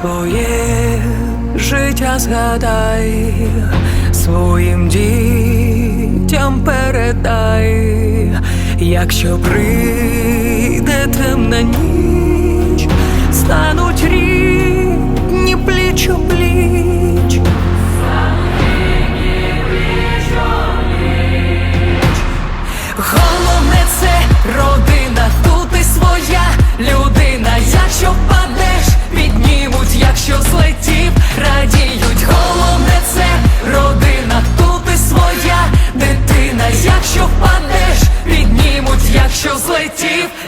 Своє життя згадай, своїм дітям передай, якщо прийде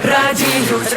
радіють.